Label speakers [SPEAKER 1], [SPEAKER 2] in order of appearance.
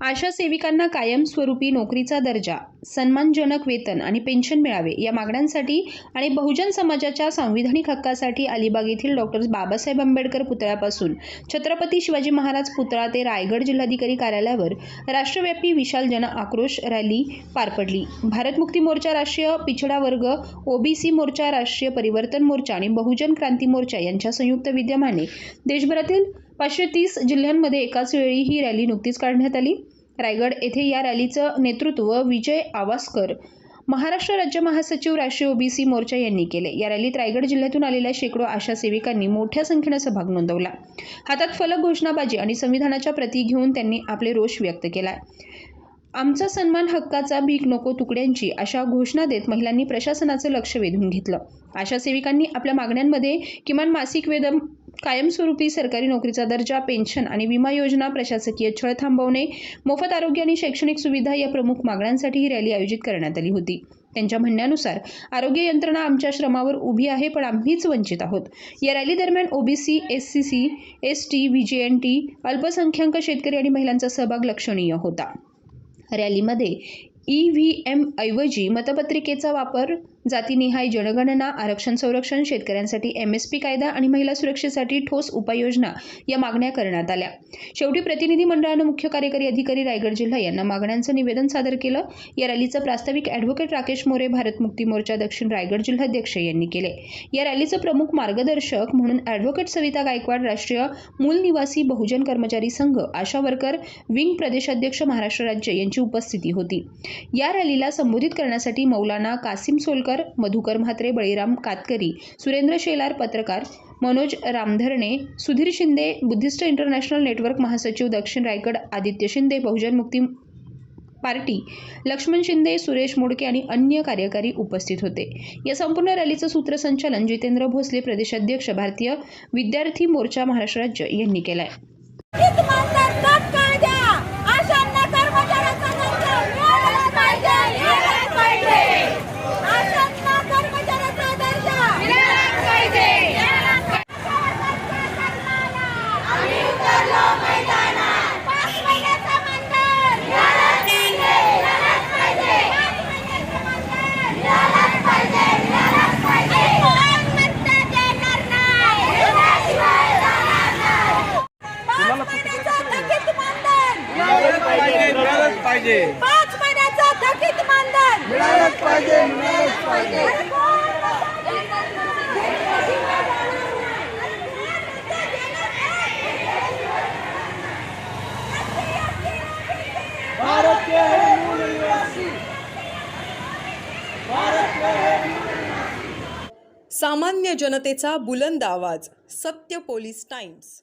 [SPEAKER 1] आशा सेविकांना कायमस्वरूपी नोकरीचा दर्जा सन्मानजनक वेतन आणि पेन्शन मिळावे या मागण्यांसाठी आणि बहुजन समाजाच्या सांविधानिक हक्कासाठी अलिबाग येथील डॉक्टर बाबासाहेब आंबेडकर पुतळ्यापासून छत्रपती शिवाजी महाराज पुतळा ते रायगड जिल्हाधिकारी कार्यालयावर राष्ट्रव्यापी विशाल जन आक्रोश रॅली पार पडली. भारत मुक्ती मोर्चा राष्ट्रीय पिछडा वर्ग ओबीसी मोर्चा राष्ट्रीय परिवर्तन मोर्चा आणि बहुजन क्रांती मोर्चा यांच्या संयुक्त विद्यमाने देशभरातील पाचशे तीस जिल्ह्यांमध्ये एकाच वेळी ही रॅली नुकतीच काढण्यात आली. रायगड येथे या रॅलीचं नेतृत्व विजय आवासकर महाराष्ट्र राज्य महासचिव राष्ट्रीय ओबीसी मोर्चा यांनी केले. या रॅलीत रायगड जिल्ह्यातून आलेल्या शेकडो आशा सेविकांनी मोठ्या संख्येनं सहभाग नोंदवला. हातात फलक घोषणाबाजी आणि संविधानाच्या प्रती घेऊन त्यांनी आपले रोष व्यक्त केला. आमचा सन्मान हक्काचा भीक नको तुकड्यांची अशा घोषणा देत महिलांनी प्रशासनाचं लक्ष वेधून घेतलं. आशा सेविकांनी आपल्या मागण्यांमध्ये किमान मासिक वेतन कायमस्वरूपी सरकारी नोकरीचा दर्जा पेन्शन आणि विमा योजना प्रशासकीय छळ थांबवणे मोफत आरोग्य आणि शैक्षणिक सुविधा या प्रमुख मागण्यांसाठी ही रॅली आयोजित करण्यात आली होती. त्यांच्या म्हणण्यानुसार आरोग्य यंत्रणा आमच्या श्रमावर उभी आहे पण आम्हीच वंचित आहोत. या रॅली दरम्यान OBC S C C S T V J N T अल्पसंख्याक शेतकरी आणि महिलांचा सहभाग लक्षणीय होता. रॅलीमध्ये ई व्ही एम ऐवजी मतपत्रिकेचा वापर जातीनिहाय जनगणना आरक्षण संरक्षण शेतकऱ्यांसाठी एम एस पी कायदा आणि महिला सुरक्षेसाठी ठोस उपाययोजना या मागण्या करण्यात आल्या. शेवटी प्रतिनिधी मंडळानं मुख्य कार्यकारी अधिकारी रायगड जिल्हा यांना मागण्यांचं निवेदन सादर केलं. या रॅलीचं प्रास्ताविक ॲडव्होकेट राकेश मोरे भारत मुक्ती मोर्चा दक्षिण रायगड जिल्हाध्यक्ष यांनी केले. या रॅलीचं प्रमुख मार्गदर्शक म्हणून ॲडव्होकेट सविता गायकवाड राष्ट्रीय मूल निवासी बहुजन कर्मचारी संघ आशा वर्कर विंग प्रदेशाध्यक्ष महाराष्ट्र राज्य यांची उपस्थिती होती. या रॅलीला संबोधित करण्यासाठी मौलाना कासिम सोलकर मधुकर म्हात्रे बळीराम कातकरी सुरेंद्र शेलार पत्रकार Manoj Ramdharne Sudhir Shinde Buddhist international network महासचिव दक्षिण रायगड आदित्य शिंदे बहुजन मुक्ती पार्टी लक्ष्मण शिंदे सुरेश मोडके आणि अन्य कार्यकारी उपस्थित होते. या संपूर्ण रॅलीचं सूत्रसंचालन जितेंद्र भोसले प्रदेशाध्यक्ष भारतीय विद्यार्थी मोर्चा महाराष्ट्र राज्य यांनी केलं आहे
[SPEAKER 2] इतमानदार तात्काळ द्या आशांना कर्मचाऱ्याचा दर्जा मिळालाच पाहिजे मिळालाच पाहिजे आशांना कर्मचाऱ्याचा दर्जा मिळालाच पाहिजे आम्ही उतरलो मैदानात पाच महिन्याचा मानधन मिळालाच पाहिजे मिळालाच पाहिजे पाच महिन्याचा मानधन मिळालाच पाहिजे मिळालाच पाहिजे आत्महत्या देणार नाही देण्याशिवाय राहणार नाही पाच महिन्याचं थकीत मानधन
[SPEAKER 3] मिळालंच पाहिजे मिळालंच पाहिजे.
[SPEAKER 2] पाच महिन्याचं थकीत मानधन.
[SPEAKER 3] मिळालंच पाहिजे मिळालंच पाहिजे. भारत के है मूल निवासी। भारत के है
[SPEAKER 4] सामान्य जनतेचा बुलंद आवाज सत्य पोलीस टाइम्स.